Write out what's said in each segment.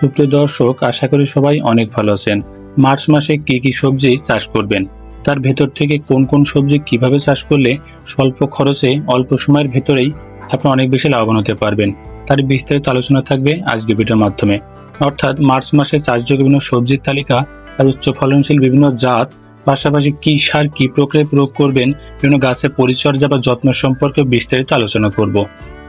সুপ্রিয় দর্শক, আশা করি সবাই অনেক ভালো আছেন। মার্চ মাসে কি কি সবজি চাষ করবেন? তার ভেতর থেকে কোন কোন সবজি কীভাবে চাষ করলে স্বল্প খরচে অল্প সময়ের ভেতরেই আপনি অনেক বেশি লাভবান হতে পারবেন? তার বিস্তারিত আলোচনা থাকবে আজকের ভিডিওর মাধ্যমে। অর্থাৎ মার্চ মাসে চাষযোগ্য বিভিন্ন সবজির তালিকা আর উচ্চ ফলনশীল বিভিন্ন জাত, পাশাপাশি কি সার, কি প্রক্রিয়ায় প্রয়োগ করবেন, বিভিন্ন গাছের পরিচর্যা বা যত্ন সম্পর্কে বিস্তারিত আলোচনা করব।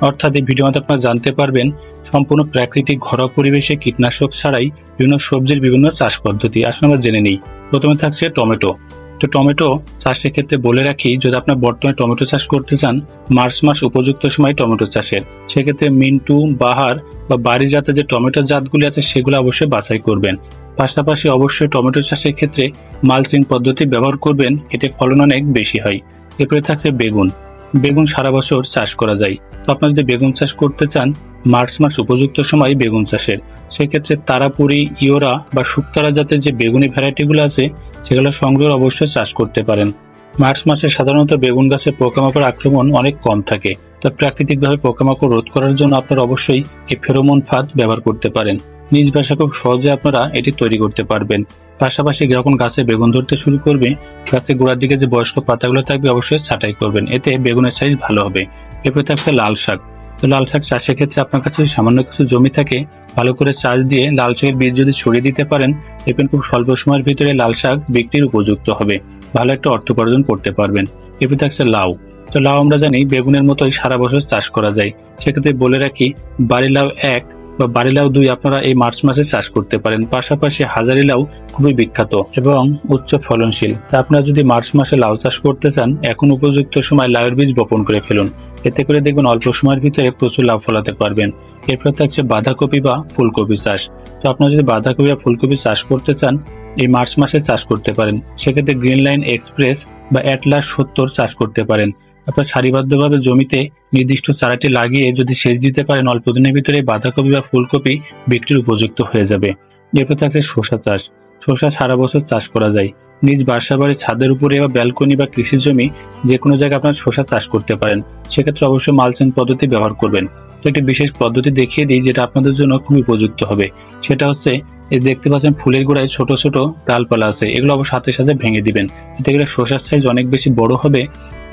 অর্থাৎ এই ভিডিও মধ্যে আপনারা জানতে পারবেন সম্পূর্ণ প্রাকৃতিক ঘরোয়া পরিবেশে কীটনাশক ছাড়াই বিভিন্ন সবজির বিভিন্ন চাষ পদ্ধতি। আসলে আমরা জেনে নিই। প্রথমে থাকছে টমেটো। তো টমেটো চাষের ক্ষেত্রে বলে রাখি, যদি আপনার বর্তমানে টমেটো চাষ করতে চান, মার্চ মাস উপযুক্ত সময় টমেটো চাষের। সেক্ষেত্রে মিন্টু, বাহার বা বাড়ি জাতে যে টমেটো জাতগুলি আছে, সেগুলো অবশ্যই বাছাই করবেন। পাশাপাশি অবশ্যই টমেটো চাষের ক্ষেত্রে মালচিং পদ্ধতি ব্যবহার করবেন, এতে ফলন অনেক বেশি হয়। এরপরে থাকছে বেগুন। বেগুন সারা বছর চাষ করা যায়। তো আপনার যদি বেগুন চাষ করতে চান মার্চ মাস উপযুক্ত সময় বেগুন চাষের সেক্ষেত্রে তারাপুরি ইওরা বা শুকতারা জাতের যে বেগুনি ভ্যারাইটিগুলো আছে, সেগুলো সংগ্রহ অবশ্যই চাষ করতে পারেন। মার্চ মাসে সাধারণত বেগুন গাছে পোকামাকড় আক্রমণ অনেক কম থাকে, তো প্রাকৃতিকভাবে পোকামাকড় রোধ করার জন্য আপনারা অবশ্যই এই ফেরোমন ফাঁদ ব্যবহার করতে পারেন। নিজ ভাষা খুব সহজে আপনারা এটি তৈরি করতে পারবেন। পাশাপাশি যখন গাছে বেগুন ধরতে শুরু করবে, গাছের গোড়ার দিকে যে বয়স্ক পাতাগুলো থাকবে, অবশ্যই ছাঁটাই করবেন। এতে বেগুনের সাইজ ভালো হবে। এরপরে থাকছে লাল শাক। তো লাল শাক চাষের ক্ষেত্রে আপনার কাছে সামান্য কিছু জমি থাকে, ভালো করে চাষ দিয়ে লাল শাকের বীজ যদি ছড়িয়ে দিতে পারেন, দেখবেন খুব স্বল্প সময়ের ভিতরে লাল শাক বিক্রির উপযুক্ত হবে। ভালো একটা অর্থ উপার্জন করতে পারবেন। এরপর থাকছে লাউ। তো লাউ আমরা জানি বেগুনের মতোই সারা বছর চাষ করা যায়। সেক্ষেত্রে বলে রাখি, বাড়ি লাউ এক বা বাড়ি লাউ দুই আপনারা এই মার্চ মাসে চাষ করতে পারেন। পাশাপাশি হাজারি লাউ খুবই বিখ্যাত এবং উচ্চ ফলনশীল। তা আপনারা যদি মার্চ মাসে লাউ চাষ করতে চান, এখন উপযুক্ত সময় লাউয়ের বীজ বপন করে ফেলুন। এতে করে দেখবেন অল্প সময়ের ভিতরে প্রচুর লাভ ফলাতে পারবেন। এরপর থাকছে বাঁধাকপি বা ফুলকপি চাষ। তো আপনারা যদি বাঁধাকপি বা ফুলকপি চাষ করতে চান, এই মার্চ মাসে চাষ করতে পারেন। সেক্ষেত্রে গ্রিন লাইন এক্সপ্রেস বা অ্যাটলাস সত্তর চাষ করতে পারেন। আপনার সারিবদ্ধভাবে জমিতে নির্দিষ্ট চারাটি লাগিয়ে যদি সেচ দিতে পারেন, অল্প দিনের ভিতরে বাঁধাকপি বা ফুলকপি বিক্রির উপযুক্ত হয়ে যাবে। এরপর থাকছে শসা চাষ। শসা সারা বছর চাষ করা যায়। নিজ বাসা বাড়ির ছাদের উপরে বা ব্যালকনি বা কৃষি জমি যে কোনো জায়গায় আপনার শসা চাষ করতে পারেন। সেক্ষেত্রে অবশ্যই মালচিং পদ্ধতি ব্যবহার করবেন। তো একটি বিশেষ পদ্ধতি দেখিয়ে দিই যেটা আপনাদের জন্য খুবই উপযুক্ত হবে। সেটা হচ্ছে, এই দেখতে পাচ্ছেন ফুলের গোড়ায় ছোট ছোট ডালপালা আছে। এগুলো অবশ্য সাথে সাথে ভেঙে দিবেন। এতে করে শসার সাইজ অনেক বেশি বড় হবে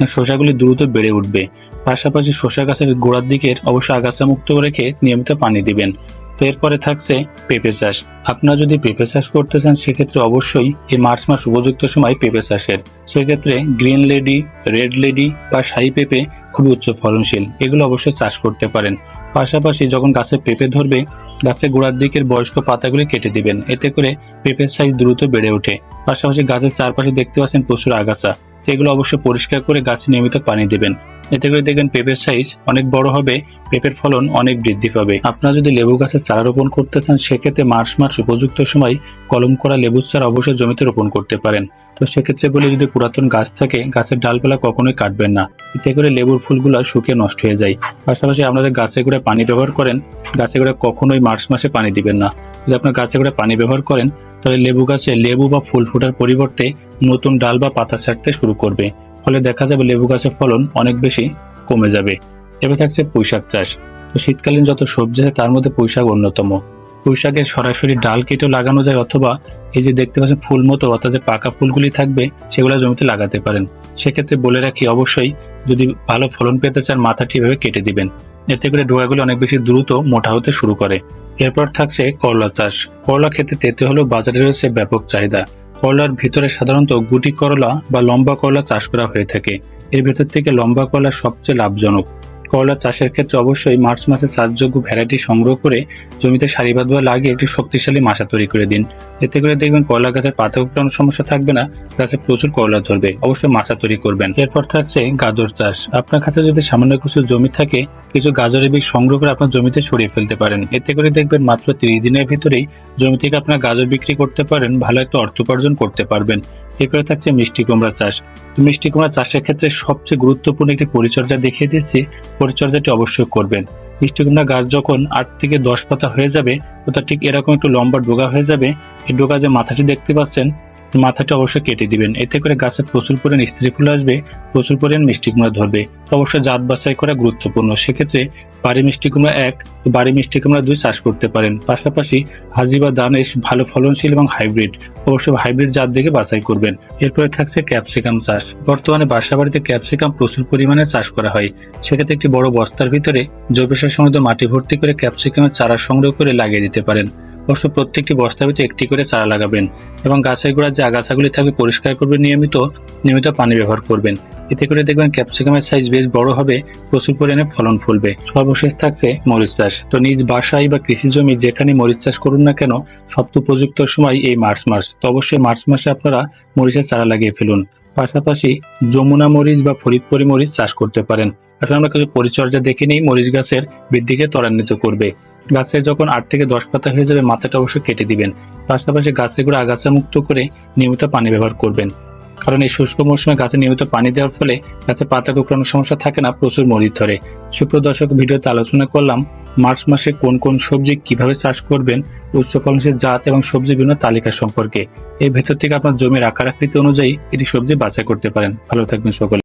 শসাগুলি দ্রুত বেড়ে উঠবে। পাশাপাশি শসা গাছের গোড়ার দিকের অবশ্য আগাছা মুক্ত রেখে নিয়মিত পানি দিবেন। এরপরে থাকছে পেঁপে চাষ। আপনারা যদি পেঁপে চাষ করতে চান, সেক্ষেত্রে অবশ্যই এই মার্চ মাস উপযুক্ত সময় পেঁপে চাষের। সেক্ষেত্রে গ্রিন লেডি, রেড লেডি বা শাহী পেঁপে খুবই উচ্চ ফলনশীল। এগুলো অবশ্যই চাষ করতে পারেন। পাশাপাশি যখন গাছে পেঁপে ধরবে, গাছের গোড়ার দিকের বয়স্ক পাতাগুলি কেটে দিবেন। এতে করে পেঁপের সাইজ দ্রুত বেড়ে ওঠে। পাশাপাশি গাছের চারপাশে দেখতে পাচ্ছেন প্রচুর আগাছা। সেগুলো অবশ্যই পরিষ্কার করে গাছে নিয়মিত পানি দেবেন। এতে করে দেখবেন পেঁপের সাইজ অনেক বড় হবে, পেঁপের ফলন অনেক বৃদ্ধি পাবে। আপনারা যদি লেবু গাছের চারা রোপণ করতে চান, সেক্ষেত্রে মার্চ মাস উপযুক্ত সময় কলম করা লেবুর চারা অবশ্যই জমিতে রোপণ করতে পারেন। তো সেক্ষেত্রে বলে যদি পুরাতন গাছ থাকে, গাছের ডালপালা কখনোই কাটবেন না। এতে করে লেবুর ফুলগুলো শুকিয়ে নষ্ট হয়ে যায়। পাশাপাশি আপনাদের গাছে করে পানি ব্যবহার করেন, গাছে করে কখনোই মার্চ মাসে পানি দিবেন না। যদি আপনার গাছে করে পানি ব্যবহার করেন, তাহলে লেবু গাছে লেবু বা ফুল ফোটার পরিবর্তে নতুন ডাল বা পাতা ছাড়তে শুরু করবে। ফলে দেখা যাবে লেবু গাছের ফলন অনেক বেশি কমে যাবে। এবার থাকছে পুঁইশাক চাষ। তো শীতকালীন যত সবজি আছে, তার মধ্যে পুঁইশাক অন্যতম। পুঁইশাকের সরাসরি ডাল কেটেও লাগানো যায় অথবা এই যে দেখতে পাচ্ছেন ফুল মতো, অর্থাৎ যে পাকা ফুলগুলি থাকবে, সেগুলো জমিতে লাগাতে পারেন। সেক্ষেত্রে বলে রাখি, অবশ্যই যদি ভালো ফলন পেতে চান মাথাটি এভাবে কেটে দিবেন। এতে করে ডোয়াগুলো অনেক বেশি দ্রুত মোটা হতে শুরু করে। এরপর থাকছে করলা চাষ। করলা খেতে তেতে হলেও বাজারে রয়েছে ব্যাপক চাহিদা। করলার ভিতরে সাধারণত গুটি করলা বা লম্বা করলা চাষ করা হয়ে থাকে। এর ভেতর থেকে লম্বা করলা সবচেয়ে লাভজনক। করলা চাষের ক্ষেত্রে অবশ্যই মার্চ মাসে চাষযোগ্য ভ্যারাইটি সংগ্রহ করে জমিতে সারিবাদভাবে লাগিয়ে একটি শক্তিশালী মাচা তৈরি করে দিন। এতে করে দেখবেন করলা গাছের পাতা উপড়ানোর সমস্যা থাকবে না, গাছে প্রচুর করলা ধরবে, অবশ্যই মাচা তৈরি করবেন। এরপর থাকছে গাজর চাষ। আপনার কাছে যদি সামান্য কিছু জমি থাকে, কিছু গাজরের বীজ সংগ্রহ করে আপনার জমিতে ছড়িয়ে ফেলতে পারেন। এতে করে দেখবেন মাত্র তিরিশ দিনের ভিতরেই জমি থেকে আপনার গাজর বিক্রি করতে পারেন, ভালো একটা অর্থ উপার্জন করতে পারবেন। এরপরে থাকছে মিষ্টি কুমড়া চাষ। তো মিষ্টি কুমড়া চাষের ক্ষেত্রে সবচেয়ে গুরুত্বপূর্ণ একটি পরিচর্যা দেখিয়ে দিচ্ছি পরিচর্যাটি অবশ্যই করবেন। মিষ্টি কুমড়া গাছ যখন আট থেকে দশ পাতা হয়ে যাবে অর্থাৎ ঠিক এরকম একটু লম্বা ডোগা হয়ে যাবে। এই ডোগা যে মাথাটি দেখতে পাচ্ছেন মাথাটা অবশ্যই কেটে দিবেন। এতে করে গাছে প্রচুর পরিমাণ স্ত্রী ফুল আসবে, প্রচুর পরিমাণ মিষ্টি কুমড়া ধরবে। অবশ্যই জাত বাছাই করা গুরুত্বপূর্ণ। সেক্ষেত্রে বাড়ি মিষ্টি কুমড়া এক, বাড়ি মিষ্টি কুমড়া দুই চাষ করতে পারেন। পাশাপাশি হাজি বা দানেশ ভালো ফলনশীল এবং হাইব্রিড। অবশ্যই হাইব্রিড জাত দেখে বাছাই করবেন। এরপরে থাকছে ক্যাপসিকাম চাষ। বর্তমানে বাসা বাড়িতে ক্যাপসিকাম প্রচুর পরিমাণে চাষ করা হয়। সেক্ষেত্রে একটি বড় বস্তার ভিতরে জৈব সার সমৃদ্ধ মাটি ভর্তি করে ক্যাপসিকামের চারা সংগ্রহ করে লাগিয়ে দিতে পারেন। অবশ্য প্রত্যেকটি বস্তার ভিতরে একটি করে চারা লাগাবেন এবং গাছের গোড়ার যে আগাছাগুলি থাকবে পরিষ্কার করবেন নিয়মিত নিয়মিত পানি ব্যবহার করবেন। এতে করে দেখবেন ক্যাপসিকামের সাইজ বেশ বড় হবে, প্রচুর পরিমাণে ফলন ফুলবে। সর্বশেষ থাকছে মরিচ চাষ। তো নিজ বাসায় বা কৃষি জমি যেখানে মরিচ চাষ করুন না কেন সবচেয়ে উপযুক্ত সময় এই মার্চ মাস। তো অবশ্যই মার্চ মাসে আপনারা মরিচের চারা লাগিয়ে ফেলুন। পাশাপাশি যমুনা মরিচ বা ফরিদপুরি মরিচ চাষ করতে পারেন। আসলে আমরা কিছু পরিচর্যা দেখে নিই মরিচ গাছের বৃদ্ধিকে ত্বরান্বিত করবে। গাছে যখন আট থেকে দশ পাতা হয়ে যাবে, মাথাটা অবশ্যই কেটে দিবেন। পাশাপাশি গাছে করে আগাছা মুক্ত করে নিয়মিত পানি ব্যবহার করবেন। কারণ এই শুষ্ক মৌসুমে গাছে নিয়মিত পানি দেওয়ার ফলে গাছে পাতা কুকড়ানোর সমস্যা থাকে না, প্রচুর মরিচ ধরে। সুপ্রিয় দর্শক, ভিডিওতে আলোচনা করলাম, মার্চ মাসে কোন কোন সবজি কীভাবে চাষ করবেন উচ্চ ফলনশীল জাত এবং সবজি বিভিন্ন তালিকা সম্পর্কে। এর ভেতর থেকে আপনার জমির আকার আকৃতি অনুযায়ী এটি সবজি বাছাই করতে পারেন। ভালো থাকবেন সকলে।